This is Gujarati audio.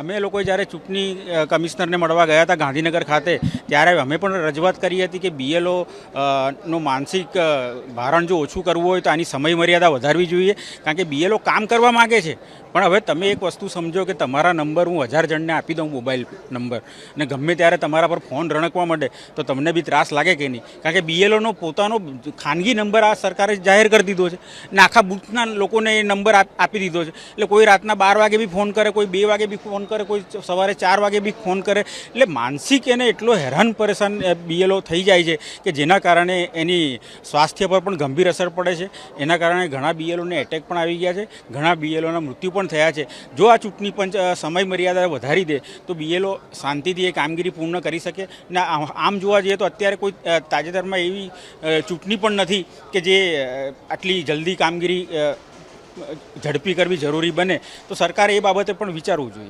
અમે લોકો જ્યારે ચૂંટણી કમિશનરને મળવા ગયા હતા ગાંધીનગર ખાતે, ત્યારે અમે પણ રજૂઆત કરી હતી કે બીએલઓ નું માનસિક ભારણ જો ઓછું કરવું હોય તો આની સમય મર્યાદા વધારવી જોઈએ. કારણ કે બીએલઓ કામ કરવા માગે છે. પણ હવે તમે એક વસ્તુ સમજો કે તમારા નંબર હું હજાર જણને આપી દઉં મોબાઈલ નંબર અને ગમે ત્યારે તમારા પર ફોન રણકવા માંડે તો તમને બી ત્રાસ લાગે કે નહીં. કારણ કે બીએલઓનો પોતાનો ખાનગી નંબર આ સરકારે જાહેર કરી દીધો છે ને આખા બુથના લોકોને એ નંબર આપી દીધો છે. એટલે કોઈ રાતના બાર વાગે બી ફોન કરે, કોઈ બે વાગે બી ફોન કરે, કોઈ સવારે ચાર વાગે બી ફોન કરે, એટલે માનસિક એને એટલો હેરાન પરેશાન બીએલઓ થઈ જાય છે કે જેના કારણે એની સ્વાસ્થ્ય પર પણ ગંભીર અસર પડે છે. એના કારણે ઘણા બીએલઓને એટેક પણ આવી ગયા છે. ઘણા બીએલઓના મૃત્યુ પણ થયા છે. જો આ ચૂંટણી પંચ સમય મર્યાદા વધારી દે, તો બીએલઓ શાંતિથી એ કામગીરી પૂર્ણ કરી શકે. ને આમ જોવા જઈએ તો અત્યારે કોઈ તાજેતરમાં એવી ચૂંટણી પણ નથી કે જે આટલી જલ્દી કામગીરી ઝડપી કરવી જરૂરી બને. તો સરકારે એ બાબતે પણ વિચારવું જોઈએ.